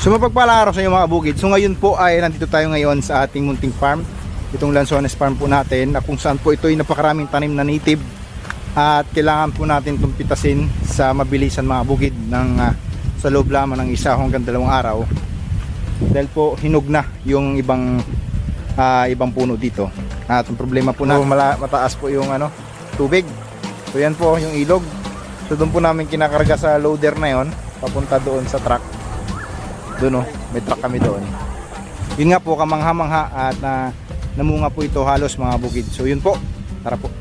So mapagpalang araw sa inyo mga bukid. So ngayon po ay nandito tayo ngayon sa ating munting farm. Itong Lanzones farm po natin na kung saan po ito ay napakaraming tanim na native. At kailangan po natin itong pitasin sa mabilisan mga bukid ng ah, sa loob lamang ng isa hanggang dalawang araw. Dahil po hinog na yung ibang ah, ibang puno dito. At ang problema po na mala, mataas po yung ano tubig. So yan po yung ilog. So doon po namin kinakarga sa loader na yon papunta doon sa truck doon oh. May truck kami doon. Yun nga po kamangha-mangha at na namunga po ito halos mga bukid. So yun po. Tara po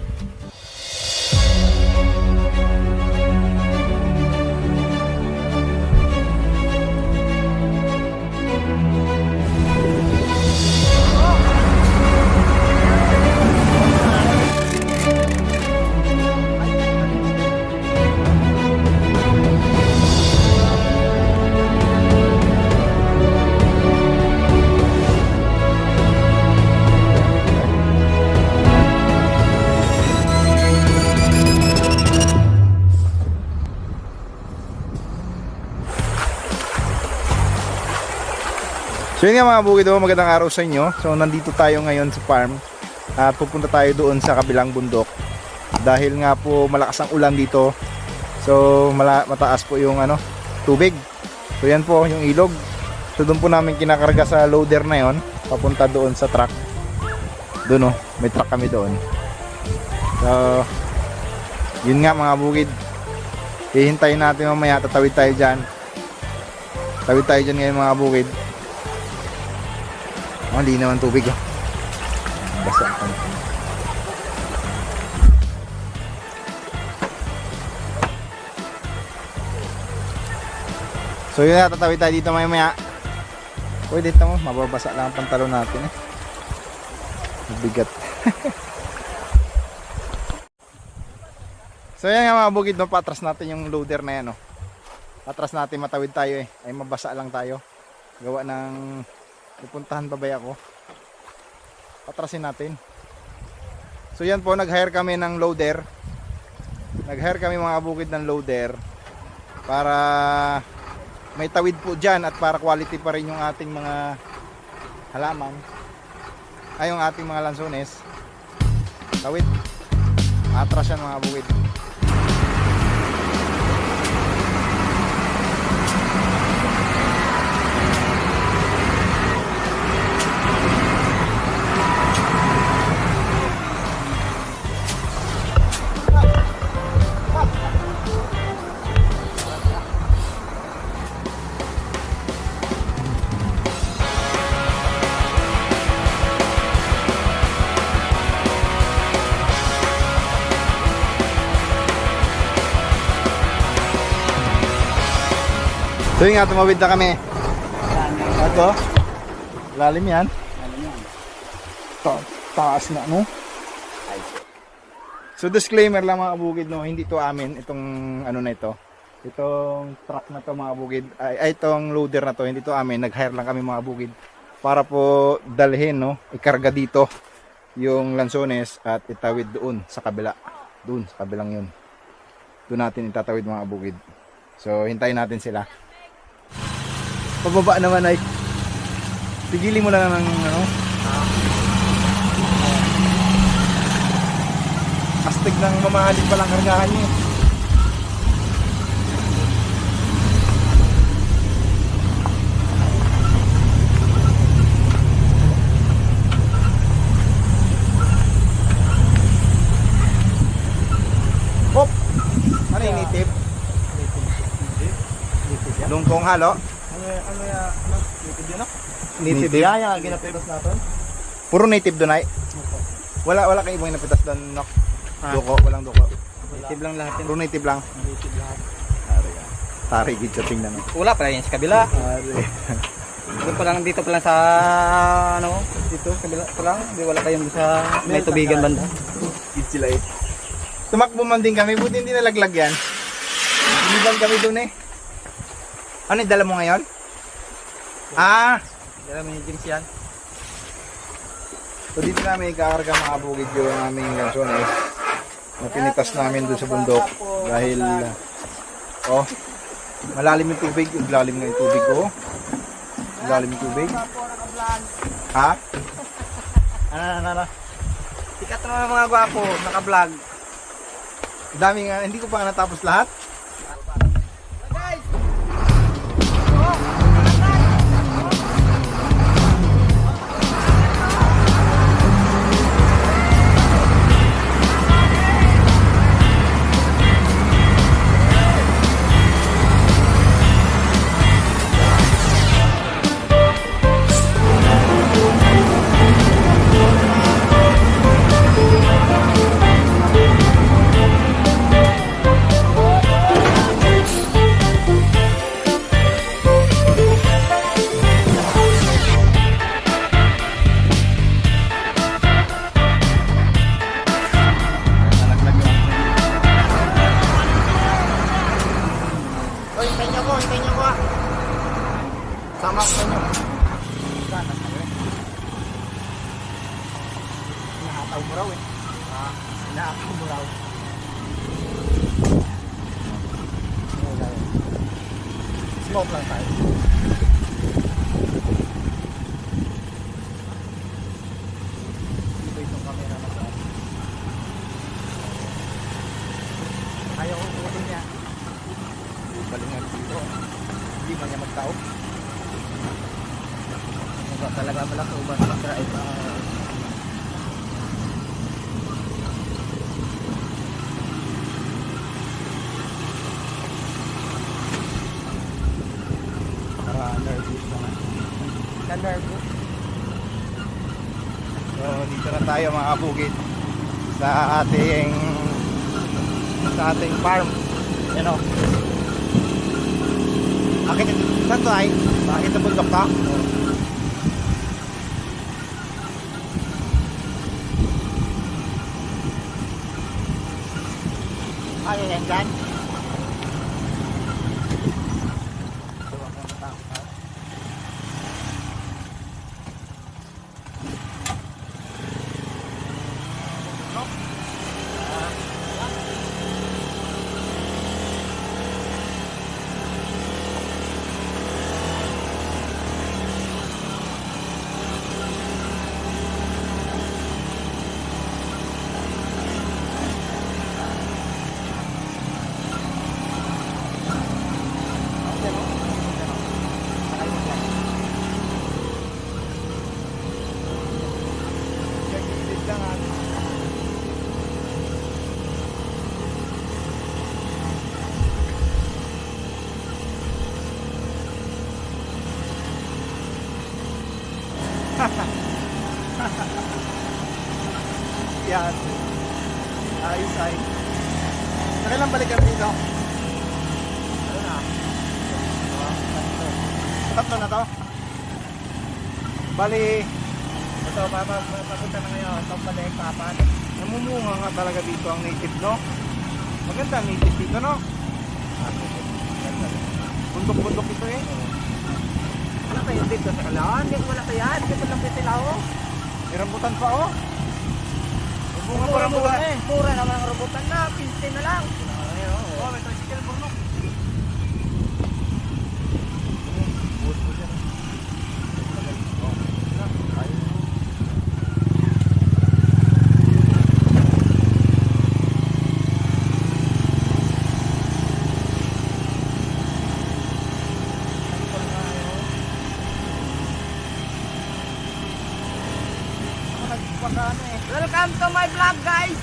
So yun nga mga bukid oh, magandang araw sa inyo. So nandito tayo ngayon sa farm at pupunta tayo doon sa kabilang bundok dahil nga po malakas ang ulan dito. So mala- mataas po yung ano, tubig. So yan po yung ilog. So doon po namin kinakarga sa loader na yon papunta doon sa truck. Doon oh, may truck kami doon. So yun nga mga bukid. Hihintayin natin mamaya tatawid tayo dyan. Tawid tayo dyan ngayon mga bukid. Oh, hindi naman tubig oh. Basa ako. So yun na, tatawid tayo dito maya maya. Uy, dito mo, mababasa lang ang pantalon natin eh. Bigat. so yan nga mga bukid, no, patras natin yung loader na yan, oh. Patras natin, matawid tayo eh. Ay mabasa lang tayo. Gawa ng Pupuntahan pa ba ako? Patrasin natin. So yan po, nag-hire kami ng loader. Nag-hire kami mga bukid ng loader para may tawid po dyan at para quality pa rin yung ating mga halaman. Ay, yung ating mga lansones. Tawid. Atras yan mga bukid. So yun nga, tumawid na kami. Ito. Lalim yan. Ta taas na, no? So disclaimer lang mga bukid, no? Hindi to amin, itong ano na ito. Itong truck na to mga bukid, ay, ay itong loader na to, hindi to amin. Nag-hire lang kami mga bukid para po dalhin, no? Ikarga dito yung lansones at itawid doon sa kabila. Doon, sa kabilang yun. Doon natin itatawid mga bukid. So, hintayin natin sila. Pababa naman ay Pigilin mo lang ng ano Astig ng mamahalin palang kargahan niya Hop! Ano yung native? Lungkong halo? Ano ya, ano ya, ano, native yun ako? Native. Yaya, ginapitas natin. Puro native doon ay. Wala wala kang ibang napitas doon, no? Ah. Duko, walang duko. Native lang lahat. Puro native lang. Native lahat. Tari. Tari gid sa tingnan. Wala pala yan sa kabila. Tari. Doon pa lang, dito pa lang sa, ano, dito, kabila pa lang. Di wala kayong sa may tubigan banda. Gid sila eh. Tumakbo man din kami, buti hindi nalaglag yan. Iniban kami doon eh. Ano yung dala mo ngayon? Ah! Mo yung jeans yan. So dito namin ikakarga mga bukid yung aming lansones na pinitas namin doon sa bundok dahil oh malalim yung tubig, lalim nga yung tubig ko. Lalim yung tubig. Ha? Ano, ano, ano? Sikat naman mga gwapo, naka-vlog. Dami nga, hindi ko pa natapos lahat. Balingan dito. Hindi man niya magtao. Diba talaga uban sa drive. Para nervous naman. Nandarbo. So dito na tayo mga kabukid sa ating sa ating farm. Yan o. Akit ito. Saan to ay? Bakit sa bundok to? Ay, yan Yan. Ayos ay. Nakailang balik kami dito? Ano na? Tatlo na to? Bali, Ito, papunta na ngayon. Ito balik, papan. namumunga nga talaga dito ang native, no? Maganda ang native dito, no? Bundok-bundok ito eh. Kayo dito sa kalaan. Hindi wala kayo yan. Dito lang dito lao. May rambutan pa, oh. Bunga pa rambutan eh. mura naman ang robotan na. 15 na lang. Oh, may tricycle burnok. Nagpakano eh. Welcome to my vlog, guys.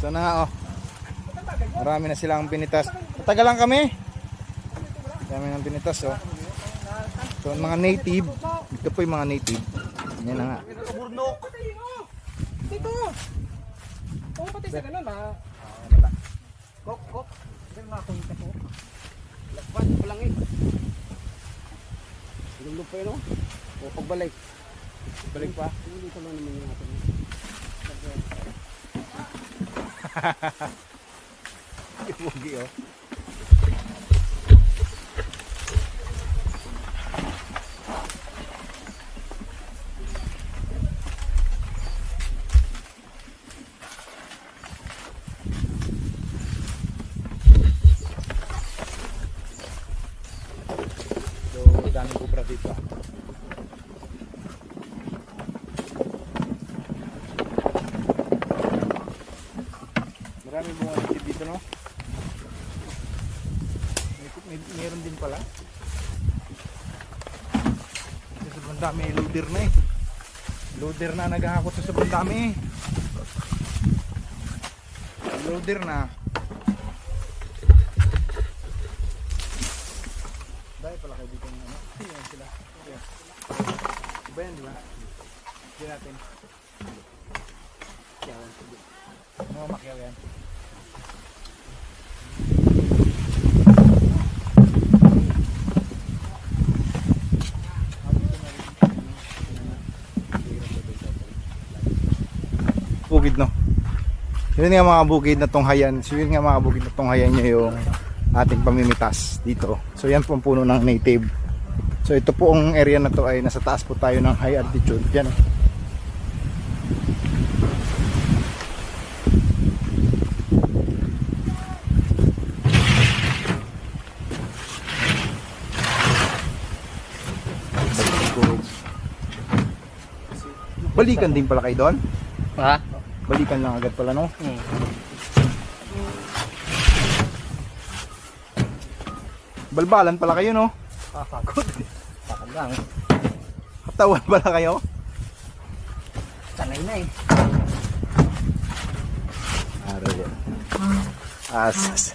So na nga, oh. Marami na silang pinitas. Matagal lang kami. Marami nang pinitas oh. So ang mga native, ito po yung mga native. Yan na nga. Burnok. Dito. Oo, pati sa ganun, ha? Kok, kok. Hindi mga kumita po. Lakpan, palang eh. Ilulog pa yun, no? O, pagbalik. Balik pa. Hindi ko lang naman yung atin. Pugi oh. Marami bunga native dito, no? May, may, meron din pala. Sa sobrang dami, loader na eh. Loader na naghahakot sa sobrang dami. Loader na. Dahil pala kayo dito ano. Yan sila. Iba yan, di ba? Hindi natin. Makyaw yan. Bukid no. Yun nga mga bukid na tunghayan. So yun nga mga bukid na tunghayan nyo yung ating pamimitas dito. So yan po ang puno ng native. So ito po ang area na to ay nasa taas po tayo ng high altitude. Yan. oh. Balikan din pala kayo doon? Ha? Balikan lang agad pala no? Hmm. Balbalan pala kayo no? Kakagod. Takag lang. Katawan pala kayo? Sanay na eh. Aral yan. Asas.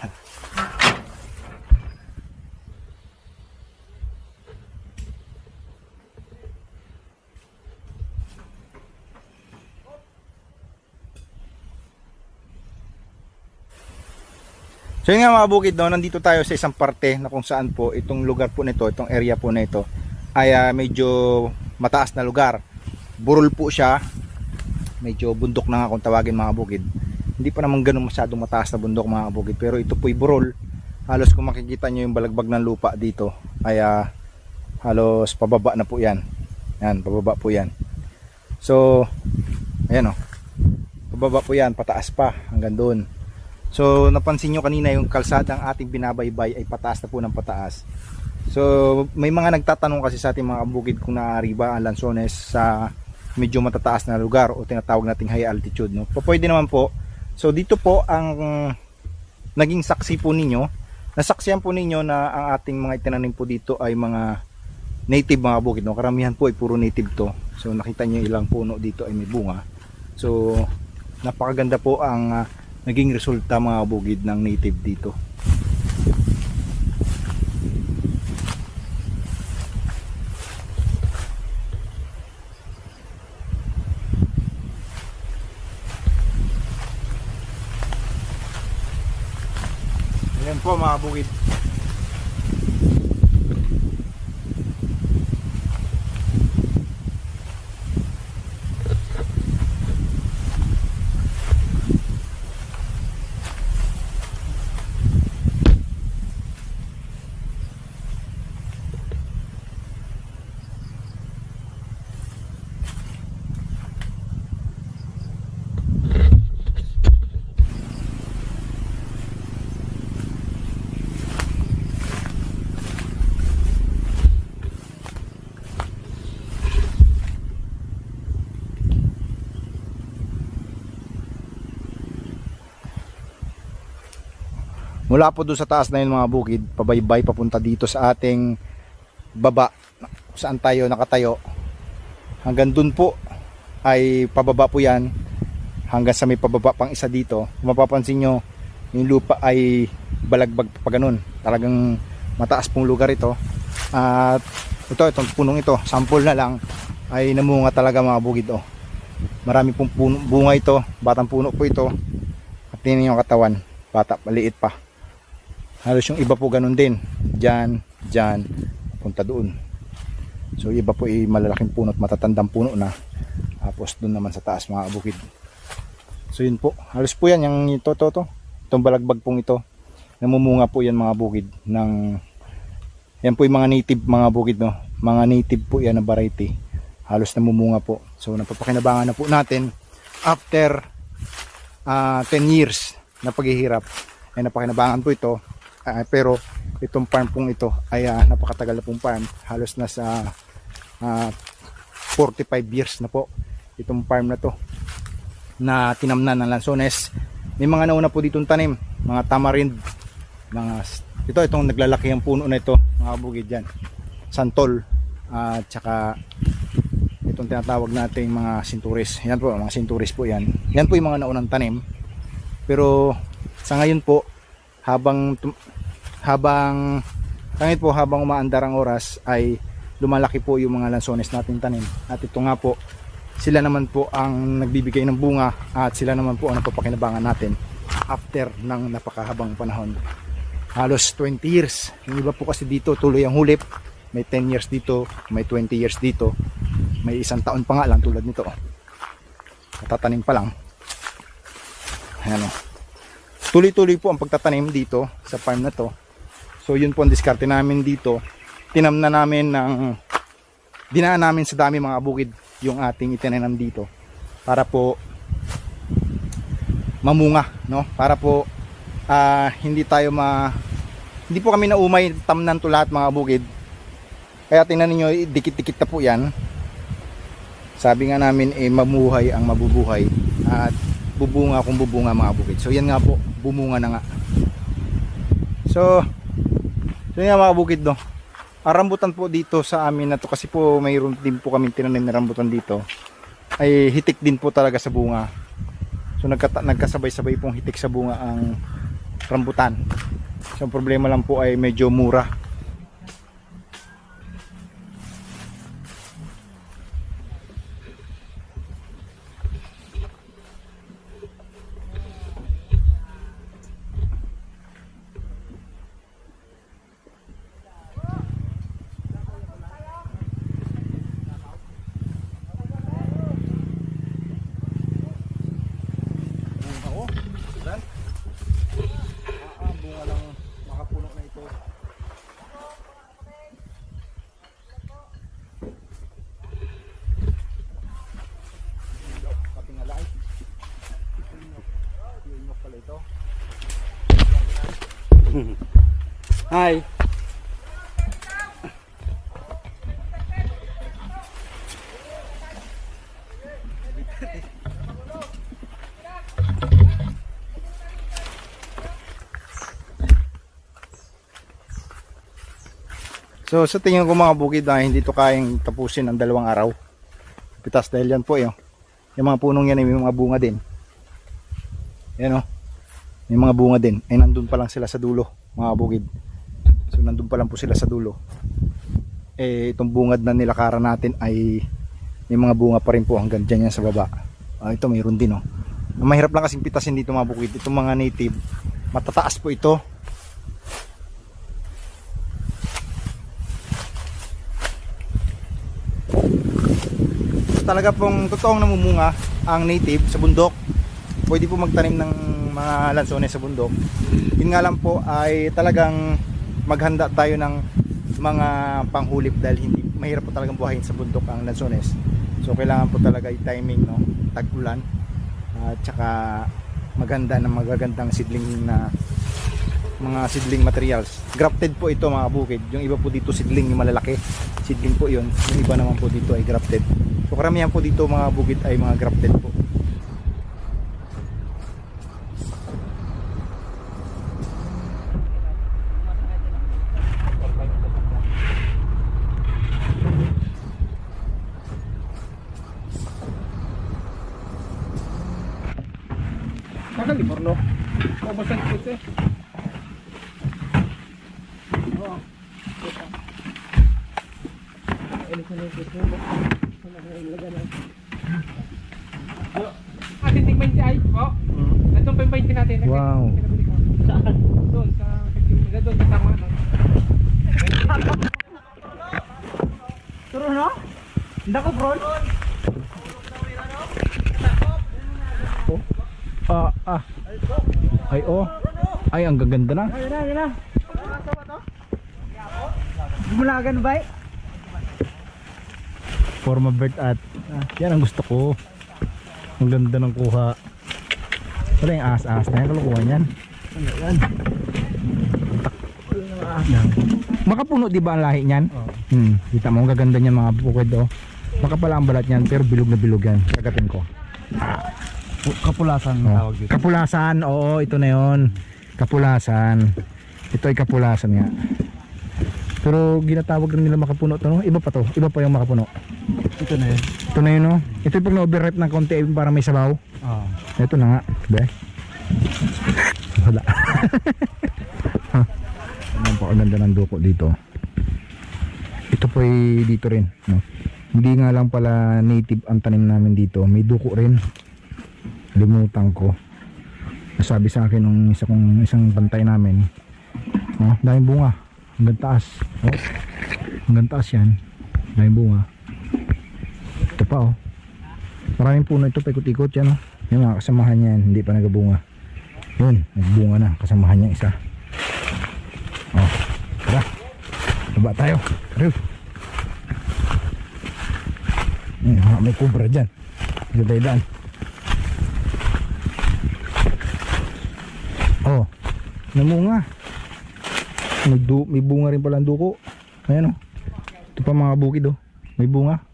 So yun nga mga bukid no, nandito tayo sa isang parte na kung saan po itong lugar po nito, itong area po na ito ay ah, medyo mataas na lugar. Burol po siya, medyo bundok na nga kung tawagin mga bukid. Hindi pa naman ganun masyadong mataas na bundok mga bukid pero ito po'y burol. Halos kung makikita nyo yung balagbag ng lupa dito ay ah, halos pababa na po yan. Yan, pababa po yan. So, ayan o. Pababa po yan, pataas pa hanggang doon. So, napansin nyo kanina yung kalsadang ating binabaybay ay pataas na po ng pataas. So, may mga nagtatanong kasi sa ating mga bukid kung naaari ba ang lansones sa medyo matataas na lugar o tinatawag nating high altitude. No? Pwede naman po. So, dito po ang naging saksi po ninyo. Nasaksiyan po ninyo na ang ating mga itinanim po dito ay mga native mga bukid. No? Karamihan po ay puro native to. So, nakita nyo ilang puno dito ay may bunga. So, napakaganda po ang ah, naging resulta mga bukid ng native dito. Ayan po mga bukid. Mula po doon sa taas na yun mga bukid, pabaybay papunta dito sa ating baba saan tayo nakatayo. Hanggang doon po ay pababa po yan hanggang sa may pababa pang isa dito. Mapapansin nyo, yung lupa ay balagbag pa ganun. Talagang mataas pong lugar ito. At ito, itong punong ito, sample na lang ay namunga talaga mga bukid. Oh. Marami pong puno, bunga ito, batang puno po ito. At tingnan yung katawan, bata, maliit pa halos yung iba po ganun din. Dyan, dyan, punta doon. So iba po ay malalaking puno at matatandang puno na. Tapos doon naman sa taas mga bukid so yun po, halos po yan yung ito, ito, ito. Itong balagbag pong ito. Namumunga po yan mga bukid ng yan po yung mga native mga bukid no? Mga native po yan na variety. Halos namumunga po. So napapakinabangan na po natin after ah, 10 years na paghihirap. Ay napakinabangan po ito Ah, pero itong farm pong ito ay ah, napakatagal na pong farm halos nasa ah, 45 years na po itong farm na to na tinamnan ng Lanzones may mga nauna po ditong tanim, mga tamarind, mga ito itong naglalaki ang puno na ito, mga bukid diyan. Santol at saka itong tinatawag nating mga sinturis. Yan po, mga sinturis po yan. Yan po yung mga naunang tanim. Pero sa ngayon po, habang habang ngayon po habang umaandar ang oras ay lumalaki po yung mga lansones natin tanim. At ito nga po, sila naman po ang nagbibigay ng bunga at sila naman po ang napapakinabangan natin after ng napakahabang panahon. Halos 20 years. Yung iba po kasi dito tuloy ang hulip. May 10 years dito, may 20 years dito. May isang taon pa nga lang tulad nito. Natatanim pa lang. Ayan o. Tuloy-tuloy po ang pagtatanim dito sa farm na to. So yun po ang diskarte namin dito. Tinam na namin ng dinaan namin sa dami mga bukid yung ating itinanim dito para po mamunga no? Para po ah, hindi tayo ma hindi po kami naumay tamnan to lahat mga bukid. Kaya tingnan niyo dikit-dikit na po yan. Sabi nga namin eh mamuhay ang mabubuhay at bubunga kung bubunga mga bukid. So yan nga po bumunga na nga. So so nga mga bukid no? Ang rambutan po dito sa amin na to kasi po mayroon din po kami tinanim na rambutan dito ay hitik din po talaga sa bunga. So nagkasabay-sabay pong hitik sa bunga ang rambutan. So problema lang po ay medyo mura Ako, sudan. Ah, ah, bunga ng makapuno na ito. Katingalay. Inyok pala ito. Hi. So sa tingin ko mga bukid na hindi to kayang tapusin ng dalawang araw. Pitas dahil yan po yun. Yung mga punong yan ay may mga bunga din. Yan o. May mga bunga din. Ay nandun pa lang sila sa dulo mga bukid. So nandun pa lang po sila sa dulo. Eh itong bungad na nilakaran natin ay may mga bunga pa rin po hanggang dyan yan sa baba. Ah, ito mayroon din o. Ang mahirap lang kasing pitasin dito mga bukid. Itong mga native matataas po ito. talaga pong totoong namumunga ang native sa bundok pwede po magtanim ng mga lansones sa bundok yun nga lang po ay talagang maghanda tayo ng mga panghulip dahil hindi mahirap po talagang buhayin sa bundok ang lansones. So kailangan po talaga i-timing no? Tag-ulan. At saka maganda ng magagandang seedling na mga seedling materials. Grafted po ito mga bukid. Yung iba po dito seedling yung malalaki. Seedling po yun. Yung iba naman po dito ay grafted. So karamihan po dito mga bukid ay mga grafted po. Tagal Livorno. Oh, basta kids eh. Oo. Ano ko na yung kids mo? Ano ko yung laga na? Ah, titig 20 ay. Oh, nandun pa yung 20 natin. Wow. Saan? Doon, sa kasi doon kasama no. Turo no? Hindi ko bro. Ah, ah. Ay oh. Ay ang gaganda na. Ayun na, ayun na. Bumulagan ba? Forma bird at ah, yan ang gusto ko. Ang ganda ng kuha. Wala yung as-as na yan. Kalukuha niyan. Yan. Yan. Makapuno di ba ang lahi niyan? Hmm. Kita mo ang gaganda niyan mga bukid oh. Makapala ang balat niyan pero bilog na bilog yan. Kagatin ko. Kapulasan Oh. tawag dito. Kapulasan, oo, ito na yon. Kapulasan. Ito ay kapulasan nga. Pero ginatawag rin nila makapuno to, no? Iba pa to. Iba pa yung makapuno. Ito na yun. Ito na yun, no? Ito yung pag na-overripe ng konti, para may sabaw. Oo. Ito na nga. Be. Wala. Ang pakaganda ng duko dito. Ito po ay dito rin. No? Hindi nga lang pala native ang tanim namin dito. May duko rin. Limutan ko. Nasabi sa akin nung isa kong isang bantay namin. No? Daming bunga. Hanggang taas. Oh. Hanggang taas yan. Daming bunga. Ito pa oh. Maraming puno ito, paikot-ikot yan. Oh. Yung mga kasamahan yan, hindi pa nagabunga. Yun, nagbunga na. Kasamahan niya isa. Oh, tara. Baba tayo. Tara. Mga may kubra dyan. Dito tayo. Oh, namunga. May, du may bunga rin pala ang duko. Ayan oh. Ito pa mga bukid oh. May bunga.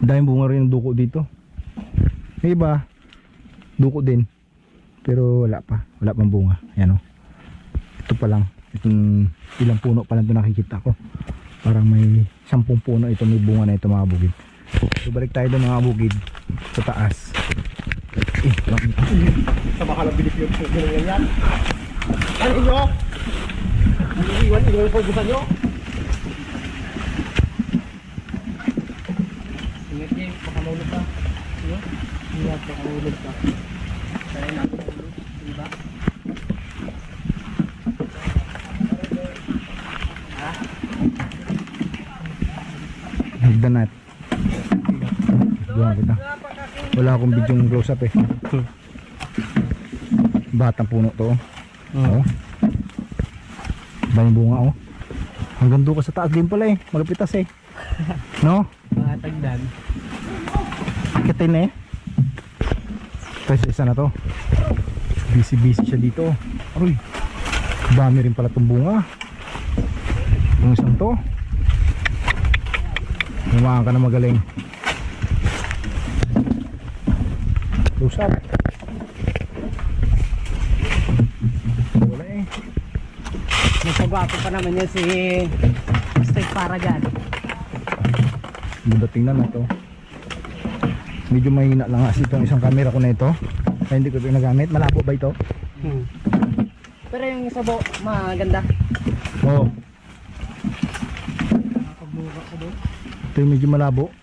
Daming bunga rin ng duko dito. May iba, duko din. Pero wala pa. Wala pang bunga. Ayan o. Ito pa lang. Itong ilang puno pa lang ito nakikita ko. Parang may sampung puno ito may bunga na ito mga bukid. So balik tayo doon mga bukid sa taas. Eh, wala- Sa baka lang binip yung puso ng yan. Ano inyo? Ano iwan inyo yung pagbusan nyo? Maulog ka. Ano? Ingat, baka maulog ka. Kaya natin maulog, diba? Hagdanat. Doon kita. Wala akong video close up eh. Batang puno to. Oh. Daming bunga oh. Hanggang doon ka sa taas din pala eh. Malapitas eh. No? Mga tagdan. Akitin eh. Tapos isa na to. Busy busy siya dito. Aroy. Dami rin pala itong bunga. Yung isang to. Humaan ka na magaling. Up. Wala eh. Nagpagwapo pa naman yan si Steak Paragan. Ganda tingnan na to. Medyo mahina lang kasi itong isang camera ko na ito. Kaya hindi ko ito nagamit. Malabo ba ito? Hmm. Pero yung isa bo, maganda. Oo. Oh, ito yung medyo malabo.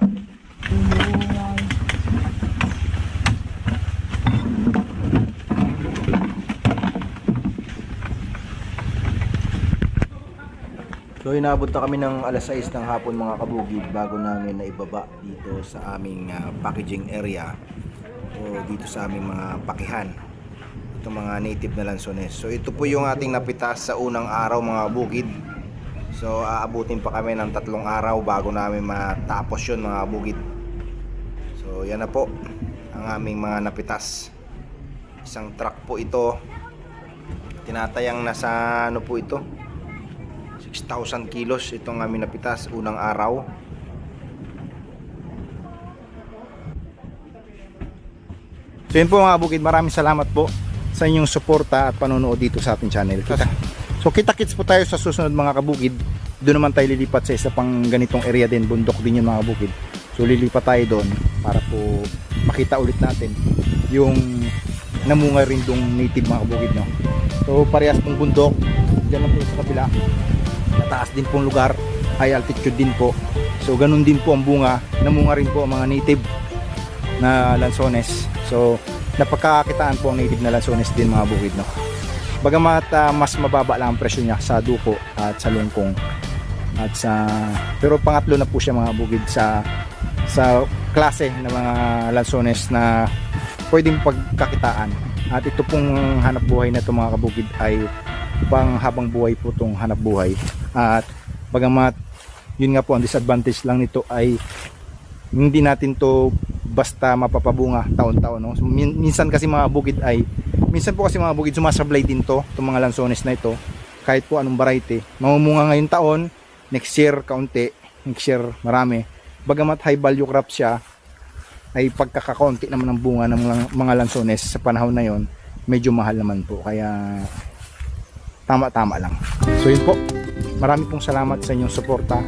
So inabot na kami ng alas 6 ng hapon mga kabugid bago namin naibaba dito sa aming ah, packaging area o dito sa aming mga pakihan. Itong mga native na lansones. So ito po yung ating napitas sa unang araw mga bukid. So aabutin pa kami ng tatlong araw bago namin matapos yun mga bukid. So yan na po ang aming mga napitas. Isang truck po ito. Tinatayang nasa ano po ito? 6,000 kilos itong aming napitas unang araw. So yun po mga bukid, maraming salamat po sa inyong suporta at panonood dito sa ating channel. Kita. So kita-kits po tayo sa susunod mga kabukid. Doon naman tayo lilipat sa isa pang ganitong area din, bundok din yun mga kabukid. So lilipat tayo doon para po makita ulit natin yung namunga rin dong native mga kabukid. No? So parehas pong bundok, dyan lang po sa kabila mataas din pong lugar high altitude din po. So ganun din po ang bunga. Namunga rin po ang mga native na lansones. So napagkakakitaan po ang native na lansones din mga bukid no? Bagamat ah, mas mababa lang ang presyo niya sa duko at sa lungkong. At sa pero pangatlo na po siya mga bukid sa sa klase ng mga lansones na pwedeng pagkakitaan. At ito pong hanap buhay na ito mga kabukid ay pang habang buhay po itong hanap buhay. At bagamat yun nga po ang disadvantage lang nito ay hindi natin to basta mapapabunga taon-taon no? So, min- minsan kasi mga bukid ay minsan po kasi mga bukid sumasablay din to itong mga lansones na ito. Kahit po anong variety. Mamumunga ngayon taon next year kaunti next year marami. Bagamat high value crop siya ay pagkakakonti naman ng bunga ng mga lansones sa panahon na yon medyo mahal naman po. Kaya tama-tama lang. So yun po. Marami pong salamat sa inyong suporta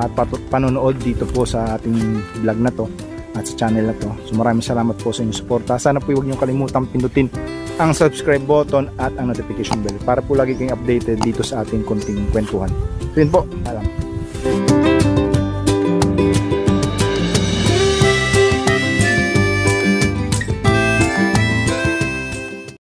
at panonood dito po sa ating vlog na to at sa channel na to. So maraming salamat po sa inyong suporta. Sana po huwag niyong kalimutan pindutin ang subscribe button at ang notification bell para po lagi kayong updated dito sa ating konting kwentuhan. So yun po. Alam